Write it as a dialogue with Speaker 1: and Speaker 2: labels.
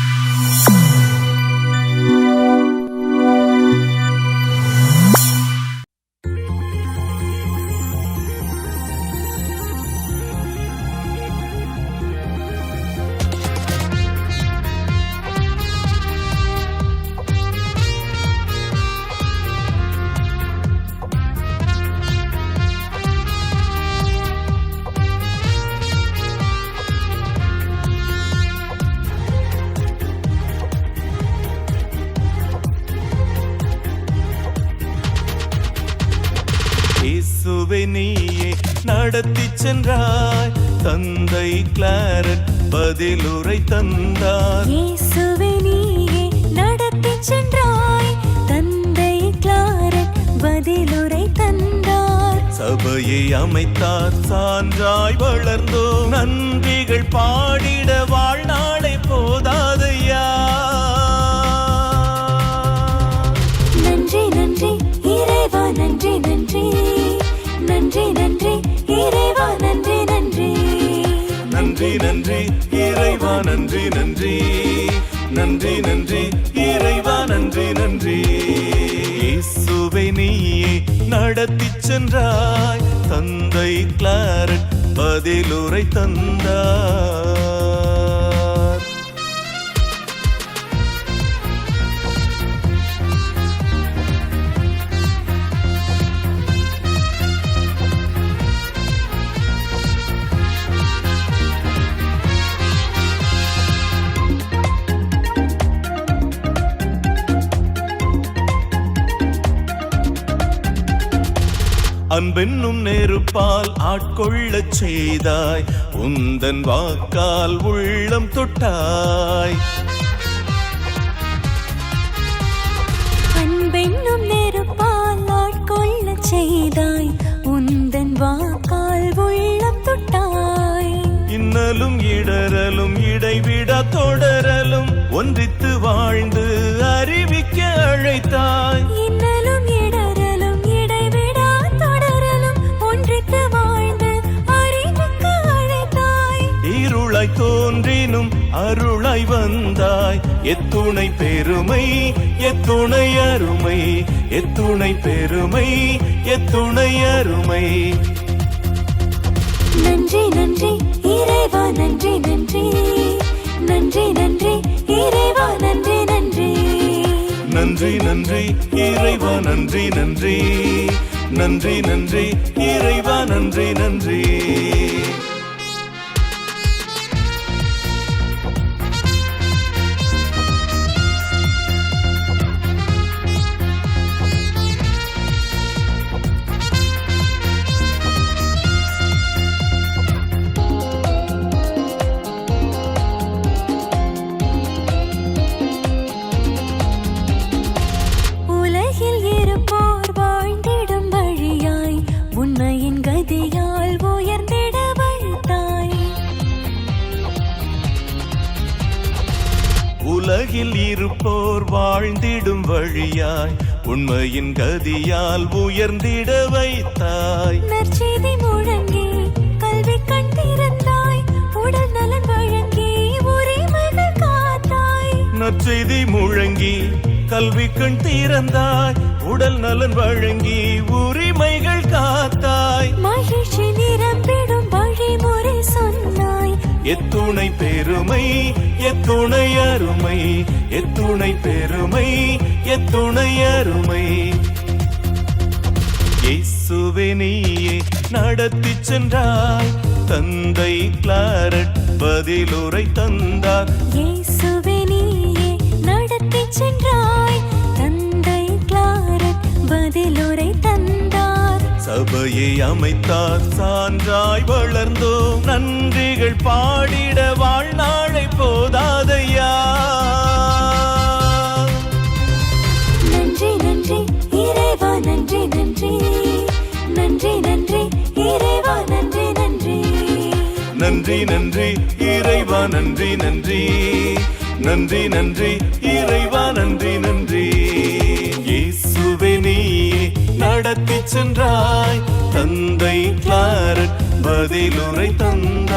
Speaker 1: you இயேசுவை நீயே நடத்தி சென்றாய். தந்தை கிளாரட் பதிலுரை தந்தார்.
Speaker 2: இயேசுவே நீயே நடத்திச் சென்றாய். தந்தை கிளாரட் பதிலுரை தந்தார்.
Speaker 1: சபையை அமைத்தார் சான்றாய் வளர்ந்தோ. நன்றிகள் பாடிட வாழ்நாளை போதாதையா.
Speaker 2: நன்றி நன்றி இறைவா நன்றி நன்றி. நன்றி நன்றி. இறைவா நன்றி நன்றி.
Speaker 1: நன்றி நன்றி. இறைவா நன்றி நன்றி. நன்றி நன்றி. இறைவா நன்றி நன்றி. இயேசுவை நீயே நடத்தி சென்றாய். தந்தை கிளாரட் பதிலுரை தந்தார். அன்பென்னும் நெருப்பால் ஆட்கொள்ளச் செய்தாய். உந்தன் வாக்கால் உள்ளம் தொட்டாய்.
Speaker 2: அன்பென்னும் நெருப்பால் ஆட்கொள்ளச் செய்தாய். உந்தன் வாக்கால் உள்ளம் தொட்டாய்.
Speaker 1: இன்னலும் இடரலும் இடைவிடா தொடரலும் ஒன்றித்து வாழ்ந்து அறிவிக்க அழைத்தாய். வந்தாய். எத்துணை பெருமை எத்துணை அருமை எத்துணை பெருமை எத்துணை அருமை.
Speaker 2: நன்றி நன்றி இறைவா நன்றி நன்றி. நன்றி நன்றி இறைவா நன்றி நன்றி.
Speaker 1: நன்றி நன்றி இறைவா நன்றி நன்றி. நன்றி நன்றி இறைவா நன்றி நன்றி.
Speaker 2: உலகில் இருப்போர் வாழ்ந்திடும் வழியாய் உண்மையின் கதியால் உயர்ந்திட வைத்தாய். நற்செய்தி முழங்கி கல்வி கண் திறந்தாய் உடல் நலன் வழங்கி உரிமைகள் காத்தாய்.
Speaker 1: நற்செய்தி முழங்கி கல்வி கண் திறந்தாய் உடல் நலன் வழங்கி உரிமைகள் காத்தாய்.
Speaker 2: மகிழ்ச்சி சொன்னாய்
Speaker 1: எத்துணை பெருமை எத்துணை அருமை எத்துணை பெருமை எத்துணை அருமை. இயேசுவே நீயே நடத்தி சென்றாய் தந்தை கிளாரட் பதிலுரை தந்தார்.
Speaker 2: இயேசுவே நீயே நடத்திச் சென்றாய்.
Speaker 1: சபையை அமைத்தார் சான்றாய் வளர்ந்தோ நன்றிகள் பாடிட வாழ்நாளை போதாதையா.
Speaker 2: நன்றி நன்றி இறைவா நன்றி நன்றி. நன்றி நன்றி இறைவா நன்றி நன்றி.
Speaker 1: நன்றி நன்றி இறைவா நன்றி நன்றி. நன்றி நன்றி இறைவா நன்றி நன்றி. இயேசுவே நீயே நடத்தி சென்றாய். தந்தை கிளாரட் பதிலுரை தந்தார்.